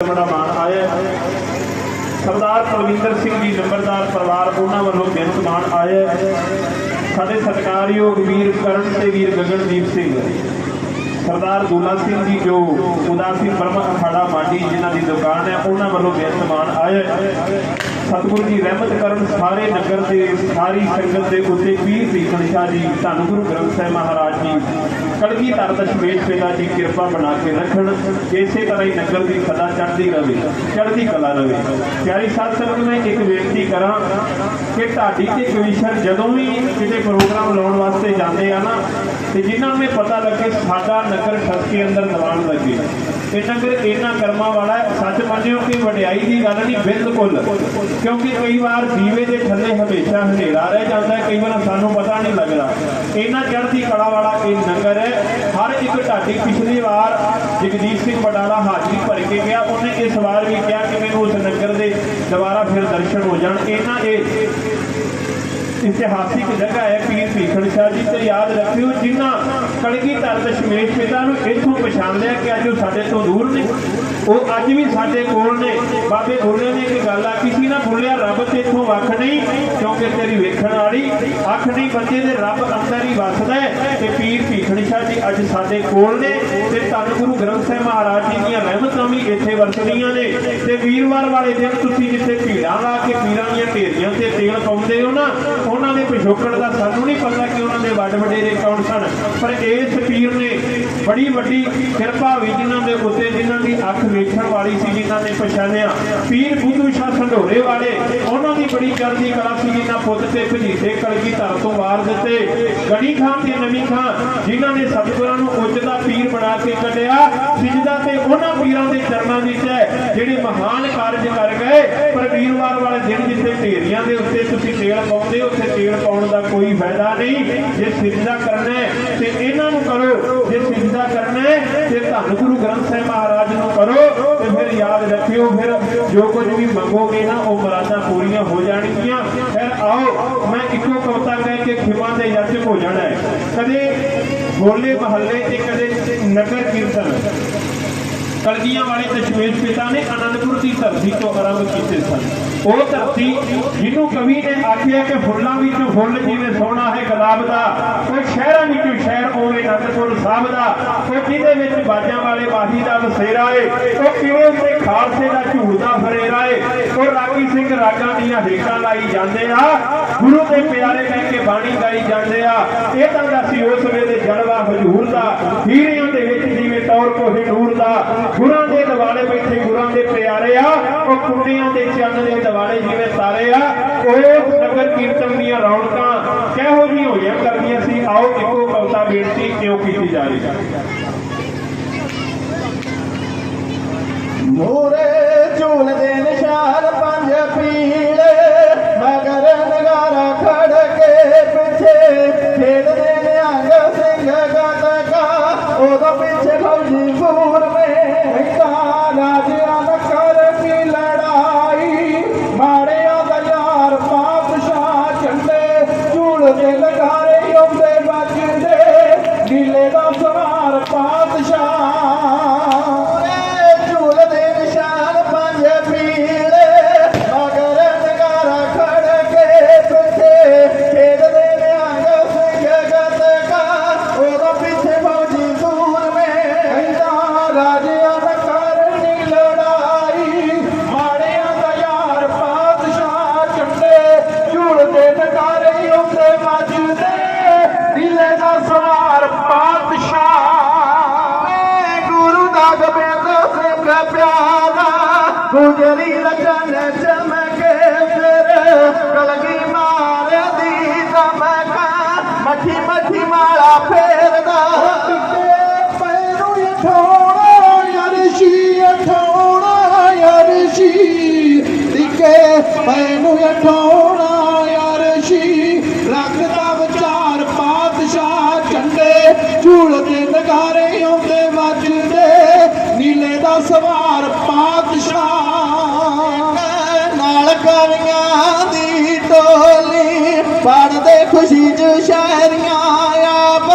ਬੜਾ ਮਾਣ ਆਇਆ ਸਰਦਾਰ ਪਰਵਿੰਦਰ ਸਿੰਘ ਜੀ ਨੰਬਰਦਾਰ ਪਰਿਵਾਰ ਉਹਨਾਂ ਵੱਲੋਂ ਬੇਨਤ ਮਾਣ ਆਇਆ ਸਾਡੇ ਸਤਿਕਾਰਯੋਗ ਵੀਰ ਕਰਨ ਤੇ ਵੀਰ ਗਗਨਦੀਪ ਸਿੰਘ। ਸਰਦਾਰ ਦੂਲਾ ਸਿੰਘ ਜੀ ਜੋ ਉਦਾਸੀ ਬ੍ਰਹਮ ਅਖਾੜਾ ਮਾਡੀ ਜਿਨ੍ਹਾਂ ਦੀ ਦੁਕਾਨ ਹੈ, ਉਹਨਾਂ ਵੱਲੋਂ ਬੇਨਤ ਆਇਆ ਸਤਿਗੁਰੂ ਜੀ, ਰਹਿਮਤ ਕਰਨ ਸਾਰੇ ਨਗਰ ਦੇ, ਸਾਰੀ ਸੰਗਤ ਦੇ ਉੱਤੇ ਪੀਰ ਭੀਖਣ ਸ਼ਾਹ ਜੀ, ਧੰਨ ਗੁਰੂ ਗ੍ਰੰਥ ਸਾਹਿਬ ਮਹਾਰਾਜ ਜੀ। ਕਲਗੀ ਧਰ ਦਸ਼ਮੇਸ਼ ਪਿਤਾ ਜੀ, ਕਿਰਪਾ ਬਣਾ ਕੇ ਰੱਖਣ। ਇਸੇ ਤਰ੍ਹਾਂ ਹੀ ਨਗਰ ਦੀ ਸਦਾ ਚੜ੍ਹਦੀ ਰਹੇ ਚੜ੍ਹਦੀ ਕਲਾ ਰਹੇ ਪਿਆਰੀ ਸਾਧ ਸੰਗਤ ਮੈਂ ਇੱਕ ਬੇਨਤੀ ਕਰਾਂ ਕਿ ਢਾਡੀ ਤੇ ਕਮਿਸ਼ਨ ਜਦੋਂ ਵੀ ਕਿਤੇ ਪ੍ਰੋਗਰਾਮ ਲਾਉਣ ਵਾਸਤੇ ਜਾਂਦੇ ਆ ਨਾ ਤੇ ਜਿਨ੍ਹਾਂ ਨੂੰ ਇਹ ਪਤਾ ਲੱਗੇ ਸਾਡਾ ਨਗਰ ਠੱਸ ਅੰਦਰ ਦੀਵਾਨ ਲੱਗੇ। ਇਹ ਨਗਰ ਇਹਨਾਂ ਕਰਮਾਂ ਵਾਲਾ ਹੈ। ਸੱਚ ਮੰਨਿਓ ਕਿ ਵਡਿਆਈ ਦੀ ਗੱਲ ਨਹੀਂ, ਬਿਲਕੁਲ। ਕਿਉਂਕਿ ਕਈ ਵਾਰ ਦੀਵੇ ਦੇ ਥੱਲੇ ਹਮੇਸ਼ਾ ਹਨੇਰਾ ਰਹਿ ਜਾਂਦਾ ਕਈ ਵਾਰ ਸਾਨੂੰ ਪਤਾ ਨਹੀਂ ਲੱਗਦਾ। ਇਹਨਾਂ ਚੜ੍ਹਦੀ ਕਲਾ ਵਾਲਾ ਇਹ ਨਗਰ ਹੈ। ਹਰ ਇੱਕ ਢਾਡੀ ਪਿਛਲੀ ਵਾਰ ਜਗਦੀਪ ਸਿੰਘ ਬਡਾਲਾ ਹਾਜ਼ਰੀ ਭਰ ਕੇ ਗਿਆ। ਉਹਨੇ ਇਸ ਵਾਰ ਵੀ ਕਿਹਾ ਕਿ ਮੈਨੂੰ ਉਸ ਨਗਰ ਦੇ ਦੁਬਾਰਾ ਫਿਰ ਦਰਸ਼ਨ ਹੋ ਜਾਣ। ਇਹਨਾਂ ਇਹ ਇਤਿਹਾਸਿਕ ਜਗ੍ਹਾ ਹੈ ਪੀਰ ਭੀਖਣ ਸ਼ਾਹ ਜੀ, ਤੇ ਯਾਦ ਰੱਖਿਓ ਜਿਨ੍ਹਾਂ ਕਲਗੀ ਧਰ ਦਸ਼ਮੇਸ਼ ਪਿਤਾ ਨੂੰ ਇੱਥੋਂ ਪਛਾਣ ਲਿਆ ਕਿ ਅੱਜ ਉਹ ਸਾਡੇ ਤੋਂ ਦੂਰ ਨੇ। ਉਹ ਅੱਜ ਵੀ ਸਾਡੇ ਕੋਲ ਨੇ। ਬਾਬੇ ਬੋਲੇ ਨੇ ਇੱਕ ਗੱਲ ਆਖੀ ਸੀ ਨਾ ਬੋਲਿਆ ਰੱਬ ਤੇ ਵੱਖ ਨਹੀਂ, ਕਿਉਂਕਿ ਤੇਰੀ ਵੇਖਣ ਵਾਲੀ ਅੱਖ ਨਹੀਂ, ਬੰਦੇ ਦੇ ਰੱਬ ਅੰਦਰ ਹੀ ਵੱਸਦਾ ਤੇ ਪੀਰ ਭੀਖਣ ਸ਼ਾਹ ਜੀ ਅੱਜ ਸਾਡੇ ਕੋਲ ਨੇ। ਤੇ ਧੰਨ ਗੁਰੂ ਗ੍ਰੰਥ ਸਾਹਿਬ ਮਹਾਰਾਜ ਜੀ ਦੀਆਂ ਰਹਿਮਤਾਂ ਵੀ ਇੱਥੇ ਵਰਤਦੀਆਂ ਨੇ। ਤੇ ਵੀਰਵਾਰ ਵਾਲੇ ਦਿਨ ਤੁਸੀਂ ਜਿੱਥੇ ਭੀੜਾਂ ਲਾ ਕੇ, ਪੀਰਾਂ ਦੀਆਂ ਢੇਰੀਆਂ ਤੇ ਤੇਲ ਪਾਉਂਦੇ ਹੋ ਨਾ ਦੇ ਪਿਛੋਕੜ ਦਾ ਸਾਨੂੰ ਨਹੀਂ ਪਤਾ ਕਿ ਉਹਨਾਂ ਦੇ ਵੱਡ ਵਡੇਰੇ ਕੌਣ ਸਨ। ਪਰ ਇਸ ਪੀਰ ਨੇ ਬੜੀ ਵੱਡੀ ਕਿਰਪਾ ਹੋਈ ਜਿਨ੍ਹਾਂ ਦੇ ਉੱਤੇ ਜਿਨ੍ਹਾਂ ਦੀ ਅੱਖ ਵੇਖਣ ਵਾਲੀ ਸੀ, ਜਿਨ੍ਹਾਂ ਨੇ ਪਛਾਣਿਆ। ਪੀਰ ਬੁੱਧੂ ਸ਼ਾਹ ਸੰਢੋਰੇ ਵਾਲੇ, ਉਹਨਾਂ ਦੀ ਬੜੀ ਚੜ੍ਹਦੀ ਕਲਾ ਸੀ, ਜਿਨ੍ਹਾਂ ਪੁੱਤ ਤੇ ਭਜੀਤੇ ਕਲਗੀ ਧਰ ਤੋਂ ਵਾਰ ਦਿੱਤੇ। ਗਣੀ ਖਾਨ ਤੇ ਨਵੀਂ ਖਾਨ ਜਿਨ੍ਹਾਂ ਨੇ ਸਤਿਗੁਰਾਂ ਨੂੰ ਉੱਚ ਦਾ ਪੀਰ ਬਣਾ ਕੇ ਕੱਢਿਆ। ਸਿਜਦਾ ਤੇ ਉਹਨਾਂ ਪੀਰਾਂ ਦੇ ਚਰਨਾਂ ਵਿੱਚ ਜਿਹੜੇ ਮਹਾਨ ਕਾਰਜ ਕਰ ਗਏ ਪਰ ਵੀਰਵਾਰ ਵਾਲੇ ਦਿਨ ਜਿੱਥੇ ਢੇਰੀਆਂ ਦੇ ਉੱਤੇ ਤੁਸੀਂ ਤੇਲ ਪਾਉਂਦੇ ਹੋ, ਉੱਥੇ ਤੇਲ ਪਾਉਣ ਦਾ ਕੋਈ ਫਾਇਦਾ ਨਹੀਂ। ਜੇ ਸਿਜਦਾ ਕਰਨਾ ਹੈ, ਤੇ ਇਹਨਾਂ ਨੂੰ ਕਰੋ। ਜੇ ਸਿਜਦਾ ਕਰਨਾ ਹੈ, ਤੇ ਧੰਨ ਗੁਰੂ ਗ੍ਰੰਥ ਸਾਹਿਬ ਮਹਾਰਾਜ ਨੂੰ ਕਰੋ, ਤੇ ਫਿਰ ਯਾਦ ਰੱਖਿਓ, ਫਿਰ ਜੋ ਕੁਝ ਵੀ ਮੰਗੋਗੇ ਨਾ, ਉਹ ਮੁਰਾਦਾਂ ਪੂਰੀਆਂ ਹੋ ਜਾਣਗੀਆਂ। ਫਿਰ ਆਓ, ਮੈਂ ਇੱਕੋ ਕਵਤਾ ਕਹਿ ਕੇ ਖਿਮਾ ਦੇ ਯਾਚਕ ਹੋ ਜਾਣਾ ਹੈ। ਕਦੇ ਹੋਲੇ ਮਹੱਲੇ ਤੇ ਕਦੇ ਨਗਰ ਕੀਰਤਨ। ਕਲਗੀਆਂ ਵਾਲੇ ਦਸ਼ਮੇਸ਼ ਪਿਤਾ ਨੇ ਅਨੰਦਪੁਰ ਦੀ ਧਰਤੀ ਤੋਂ ਆਰੰਭ ਕੀਤੇ ਸਨ। ਉਹ ਧਰਤੀ ਜਿਹਨੂੰ ਕਵੀ ਨੇ ਆਖਿਆ ਕਿ ਫੁੱਲਾਂ ਵਿੱਚੋਂ ਫੁੱਲ ਜਿਵੇਂ ਸੋਹਣਾ ਹੈ, ਗੁਲਾਬ ਦਾ ਉਹ ਸ਼ਹਿਰਾਂ ਵਿੱਚੋਂ ਸ਼ਹਿਰ ਉਵੇਂ ਅਨੰਦਪੁਰ ਸਾਹਿਬ ਦਾ ਉਹ ਜਿਹਦੇ ਵਿੱਚ ਬਾਜਾਂ ਵਾਲੇ ਵਾਹੀ ਦਾ ਵਸੇਰਾ ਏ, ਉਹ ਕਿਵੇਂ ਉੱਤੇ ਖਾਲਸੇ ਦਾ ਝੂੜਦਾ ਫਰੇਰਾ ਏ, ਉਹ ਰਾਗੀ ਸਿੰਘ ਰਾਗਾਂ ਦੀਆਂ ਹੇਕਾਂ ਲਾਈ ਜਾਂਦੇ ਆ, ਗੁਰੂ ਦੇ ਪਿਆਰੇ ਕਹਿ ਕੇ ਬਾਣੀ ਗਾਈ ਜਾਂਦੇ ਆ। ਇਹ ਤਾਂ ਦੱਸੀ, ਉਸ ਵੇਲੇ ਜਲਵਾ ਹਜੂਰ ਦਾ, ਹੀਰਿਆਂ ਦੇ ਵਿੱਚ ਜਿਵੇਂ ਤੌਰ ਕੋਹੇ ਗੁਰਾਂ ਦੇ ਦਿਵਾਲੇ ਬੈਠੇ ਗੁਰਾਂ ਦੇ ਪਿਆਰੇ ਆ, ਉਹ ਕੁੰਡੀਆਂ ਦੇ ਚੰਨ ਦੇ ਦਿਵਾਲੇ ਜਿਵੇਂ ਤਾਰੇ ਆ ਉਹ ਨਗਰ ਕੀਰਤਨ ਦੀਆਂ ਰੌਣਕਾਂ ਕਿਹੋ ਜਿਹੀ ਹੋਈਆਂ ਕਰਦੀਆਂ ਸੀ? ਆਓ ਇੱਕੋ ਕਵਤਾ ਬੇਨਤੀ ਕਿਉਂ ਕੀਤੀ ਜਾ ਰਹੀ ਹੈ? ਮੂਰੇ ਝੂਲਦੇ ਨਿਸ਼ਾਨ ਪੰਜ ਪੀਲੇ, ਮਗਰ ਨਗਾਰਾ ਖੜ ਕੇ ਪਿੱਛੇ ਖੇਡਦੇ ਨਿਹੰਗ ਸਿੰਘ ਗਤਕਾ ਉਹਦਾ ਪਿੱਛੇ ਫੌਜੀ ਫੂਰ ਮੇ ਗੁਜਰੀ ਰਚਨ ਚਮਕੇ ਫਿਰ ਕਲਗੀ ਮਾਰਦੀ ਦਮਕਾ ਮੱਠੀ ਮੱਠੀ ਮਾਲਾ ਫੇਰਦਾ। ਪੈਰੂ ਠੋਣਾ ਅਰਸ਼ੀ ਠੋਣਾ ਅਰਸ਼ੀ ਟਿਕੇ ਪੈਨੂੰ ਠੋਣਾ ਅਰਸ਼ੀ ਰੱਖਦਾ ਵਿਚਾਰ ਪਾਤਸ਼ਾਹ ਝੰਡੇ ਝੂਲਦੇ ਨਗਾਰੇ ਆਉਂਦੇ ਵੱਜਦੇ। ਨੀਲੇ ਦਾ ਸਵਾਰ ਪੜਦੇ ਖੁਸ਼ੀ ਚ ਸ਼ਾਇਰੀਆਂ ਆਪ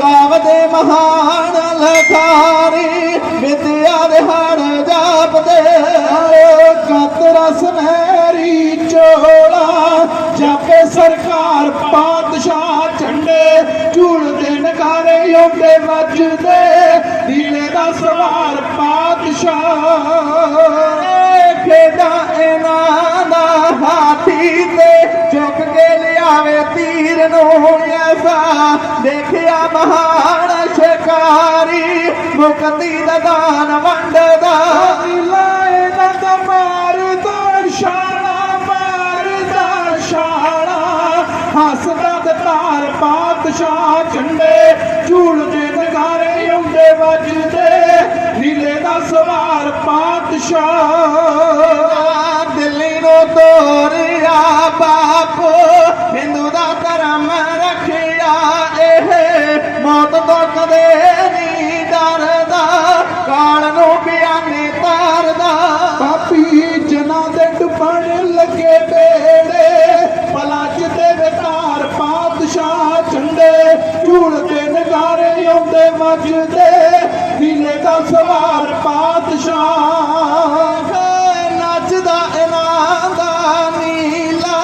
ਗਾਵਦੇ ਮਹਾਨ ਲਖਾਰੀ, ਵਿਦਿਆ ਦੇ ਹੜ ਜਾਪਦੇ ਕਤ ਰਸ ਮਹਿਰੀ ਚੋਲਾ, ਜਾਪੇ ਸਰਕਾਰ ਪਾਤਸ਼ਾਹ ਝੰਡੇ ਝੂਲਦੇ ਨਗਾਰੇ ਆਉਂਦੇ ਵੱਜਦੇ ਨੀਲੇ ਦਾ ਸਵਾਰ ਪਾਤਸ਼ਾਹ। ਖੇਡਾ ਇਹਨਾਂ ਦਾ ਹਾਥੀ ਤੇ ਚੁੱਕ ਕੇ ਲਿਆਵੇ ਤੀਰ ਨੂੰ ਐਸਾ। ਦੇਖਿਆ ਮਹਾਨ ਸ਼ਿਕਾਰੀ ਮੁਕਤੀ ਦਾ ਦਾਨ ਵੰਡਦਾ। ਲਾਏ ਦਾ ਮਾਰਦਾ ਸ਼ਾਲਾ ਮਾਰਦਾ ਸ਼ਾਣਾ ਹੱਸਦਾ ਤੇ ਤਾਰ ਪਾਤਸ਼ਾਹ ਝੰਡੇ ਝੂਲਦੇ ਨਗਾਰੇ ਆਉਂਦੇ ਵੱਜਦੇ। ਨੀਲੇ ਦਾ ਸਵਾਰ ਪਾਤਸ਼ਾਹ। ਪਾਪੀ ਜਨਾਂ ਦੇ ਡੁੱਬਣ ਲੱਗੇ ਬੇੜੇ। ਪਲਾਚ ਦੇ ਵਿਕਾਰ ਪਾਤਸ਼ਾਹ ਝੰਡੇ ਝੂਲਦੇ ਨਗਾਰੇ ਆਉਂਦੇ ਵੱਜਦੇ ਨੀਲੇ ਦਾ ਸਵਾਰ ਪਾਤਸ਼ਾਹ। ਨੱਚਦਾ ਇਹਨਾਂ ਦਾ ਨੀਲਾ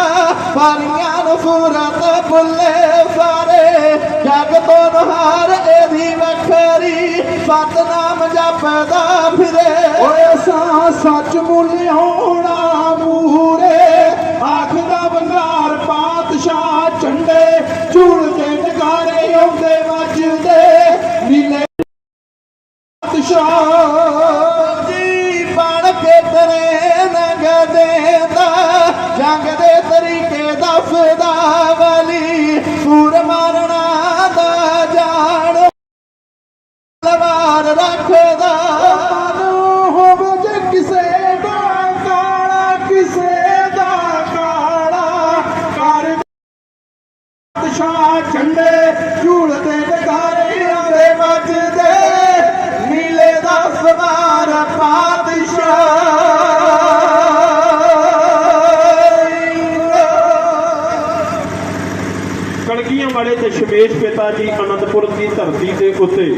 ਪਰੀਆਂ ਨੂੰ ਸੂਰਤ ਬੁੱਲੇ ਸਾਰੇ। ਜਗ ਤੋਂ ਨਹਾਰ ਇਹਦੀ ਵੱਖਰੀ ਸਤਨਾਮ ਜਪਦਾ ਫਿਰੇ। ਓਏ ਸਾ ਸੱਚ ਮੁਲਿਆਉਣਾ ਮੂਰੇ ਆਖਦਾ ਬੰਗਾਰ ਪਾਤਸ਼ਾਹ ਝੰਡੇ ਝੂਲ ਦਸ਼ਮੇਸ਼ ਪਿਤਾ ਜੀ ਅਨੰਦਪੁਰ ਦੀ ਧਰਤੀ ਦੇ ਉੱਤੇ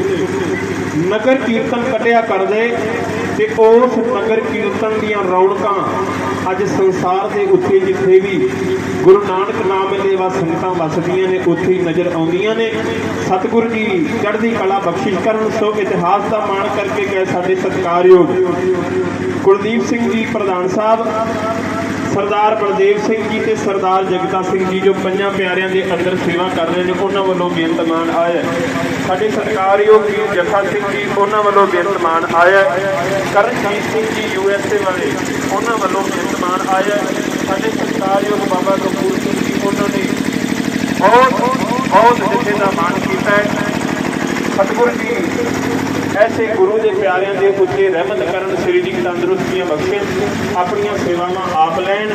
ਨਗਰ ਕੀਰਤਨ ਕੱਟਿਆ ਕਰਦੇ ਤੇ ਉਸ ਨਗਰ ਕੀਰਤਨ ਦੀਆਂ ਰੌਣਕਾਂ ਅੱਜ ਸੰਸਾਰ ਦੇ ਉੱਤੇ ਜਿੱਥੇ ਵੀ ਗੁਰੂ ਨਾਨਕ ਨਾਮ ਲੈਵਾ ਸੰਗਤਾਂ ਵਸਦੀਆਂ ਨੇ, ਉੱਥੇ ਹੀ ਨਜ਼ਰ ਆਉਂਦੀਆਂ ਨੇ। ਸਤਿਗੁਰੂ ਜੀ ਚੜ੍ਹਦੀ ਕਲਾ ਬਖਸ਼ਿਸ਼ ਕਰਨ ਸੋ ਇਤਿਹਾਸ ਦਾ ਮਾਣ ਕਰਕੇ ਗਏ ਸਾਡੇ ਸਤਿਕਾਰਯੋਗ ਕੁਲਦੀਪ ਸਿੰਘ ਜੀ ਪ੍ਰਧਾਨ ਸਾਹਿਬ। ਸਰਦਾਰ ਬਲਦੇਵ ਸਿੰਘ ਜੀ ਤੇ ਸਰਦਾਰ ਜਗਤਾ ਸਿੰਘ ਜੀ ਜੋ ਪੰਜਾਂ ਪਿਆਰਿਆਂ ਦੇ ਅੰਦਰ ਸੇਵਾ ਕਰ ਰਹੇ ਨੇ, ਉਹਨਾਂ ਵੱਲੋਂ ਬੇਨਤਮਾਨ ਆਇਆ ਸਾਡੇ ਸਤਿਕਾਰਯੋਗ ਜੀ ਜਥਾ ਸਿੰਘ ਜੀ, ਉਹਨਾਂ ਵੱਲੋਂ ਬੇਨਤਮਾਨ ਆਇਆ ਹੈ। ਕਰਨਜੀਤ ਸਿੰਘ ਜੀ ਯੂਐਸਏ ਵਾਲੇ, ਉਹਨਾਂ ਵੱਲੋਂ ਬੇਨਤਮਾਨ ਆਇਆ ਸਾਡੇ ਸਤਿਕਾਰਯੋਗ ਬਾਬਾ ਕਪੂਰ ਸਿੰਘ ਜੀ, ਉਹਨਾਂ ਨੇ ਬਹੁਤ ਬਹੁਤ ਜਿੱਥੇ ਦਾ ਮਾਣ ਕੀਤਾ ਹੈ। ਸਤਿਗੁਰੂ ਜੀ। ਐਸੇ ਗੁਰੂ ਦੇ ਪਿਆਰਿਆਂ ਦੇ ਉੱਤੇ ਰਹਿਮਤ ਕਰਨ ਸਰੀਰਕ ਤੰਦਰੁਸਤੀਆਂ ਬਖਸ਼ਣ ਆਪਣੀਆਂ ਸੇਵਾਵਾਂ ਆਪ ਲੈਣ।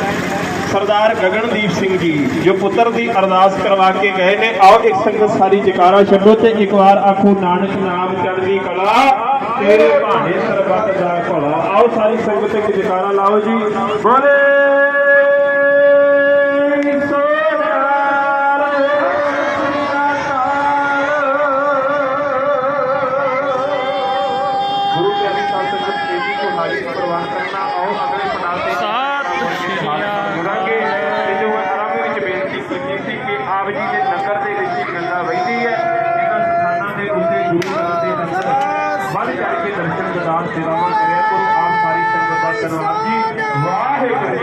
ਸਰਦਾਰ ਗਗਨਦੀਪ ਸਿੰਘ ਜੀ, ਜੋ ਪੁੱਤਰ ਦੀ ਅਰਦਾਸ ਕਰਵਾ ਕੇ ਗਏ ਨੇ, ਆਓ ਇੱਕ ਸੰਗਤ ਸਾਰੀ ਜਕਾਰਾ ਛੱਡੋ ਤੇ ਇੱਕ ਵਾਰ ਆਖੋ, ਨਾਨਕ ਨਾਮ ਚੜ੍ਹਦੀ ਕਲਾ, ਤੇਰੇ ਭਾਣੇ ਸਰਬੱਤ ਦਾ ਭਲਾ। ਆਓ ਸਾਰੀ ਸੰਗਤ ਇੱਕ ਜਕਾਰਾ ਲਾਓ ਜੀ। ਬੋਲੇ! ਸੰਗਤ